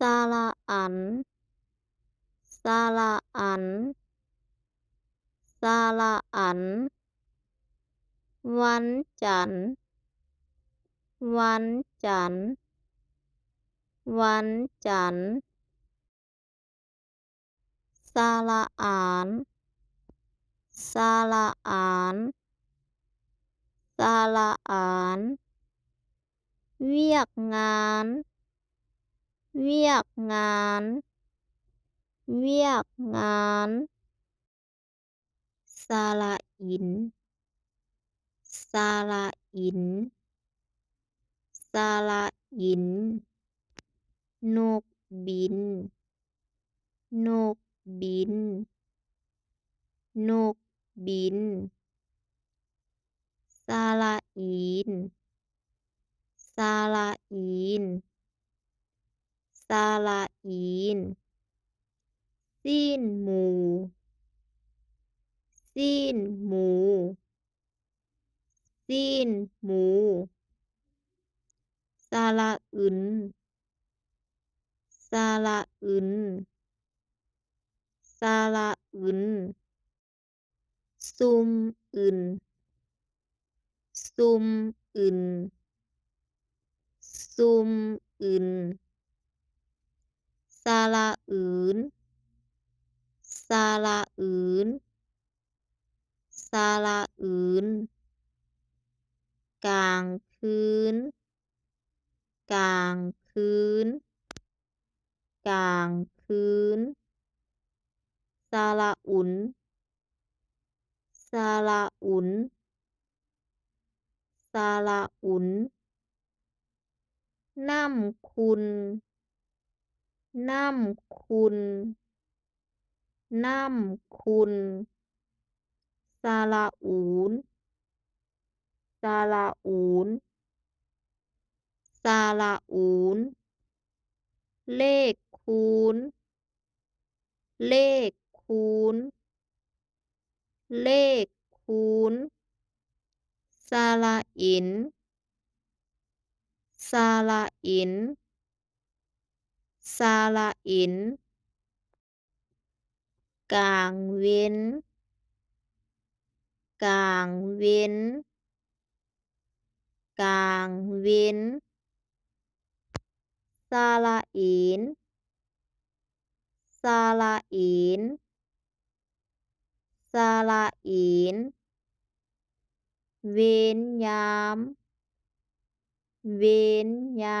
สระอันสระอันสระอัน วันจันทร์ วันจันทร์ วันจันทร์สระอานสระอานสระอาน เวียกงาน เวียกงาน เวียกงานสระอินสระอินสระอิน นกบิน นกบิน นกบินสระอีนสระอีน สระอีนซีนหมู่ซีนหมู่ซีนหมู่สระอึนสระอึนสระอึนซุมอึนซุมอึนซุมอึน สระอืนสระอืนสระอืนกลางคืน กลางคืน กลางคืนสระอุนสระอุนสระอุนน้ำคุณ น้ำคุณน้ำคุณสระอูนสระอูนสระอูนเลขคูณ เลขคูณ เลขคูณสระอินสระอินสรอินกลาลางเว้นกลางเว้นสระอีนารยาอ่น สระแอ่นสระแอ่นแก่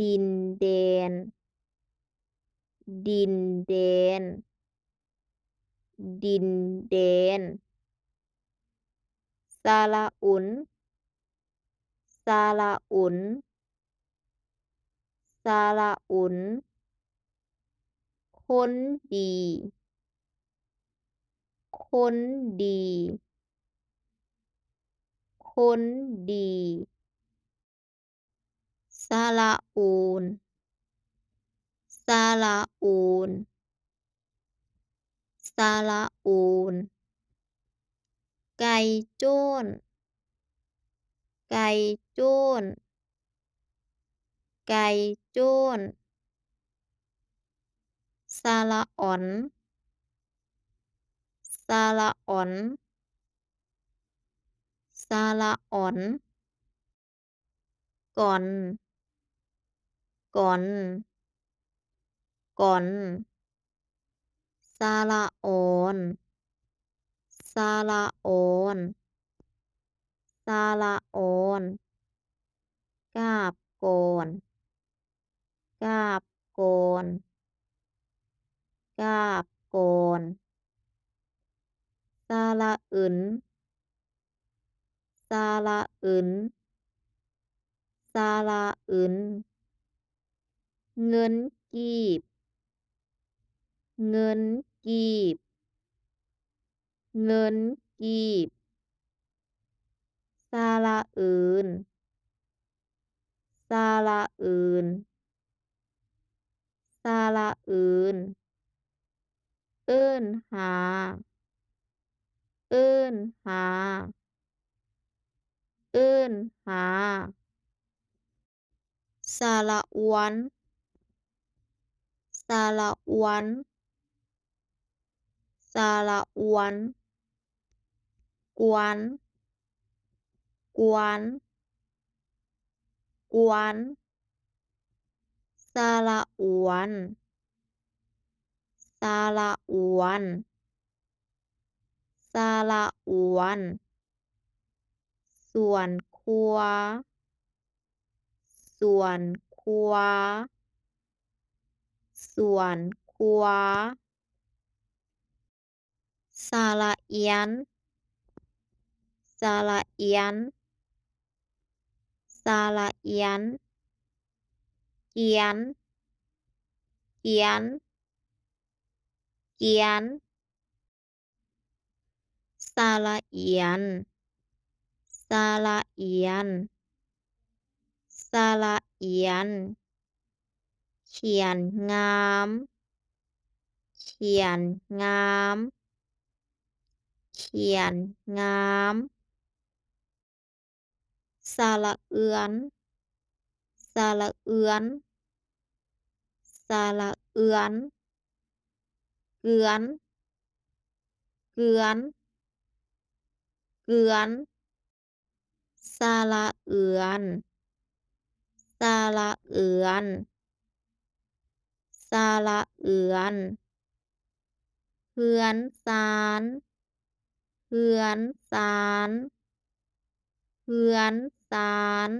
ดินแดน ดินแดน ดินแดนสระอุนสระอุนสระอุนคนดี คนดี คนดี สระอูนสระอูนสระอูน ไก่โจนไก่โจนไก่โจ้นสระอ่อนสระอ่อนสระอ่อนก่อน ก่อน ก่อนสระอ่อนสระอ่อนสระอ่อนกาบก่อนกาบก่อนกาบก่อนสระอึนสระอึนสสระอึน เงินกีบ เงินกีบ เงินกีบสระอื่นสระอื่นสระอื่น เอิ้นหา เอิ้นหา เอิ้นหาสระอวน สระอวนสระอวนกวน กวน กวนสระอวนสระอวนสระอวนส่วนครัวส่วนครัว ส่วนครัวสระเอียนสระเอียนสระเอียนเกียนเกียนเกียนสระเอียนสระเอียนสระเอียน เขียนงาม เขียนงาม เขียนงามสระเอือนสระเอือนสระเอือนเกือนเกือนเกือนสระเอือนสระเอือน สระเอือนเฮือนซานเฮือนซานเฮือนซาล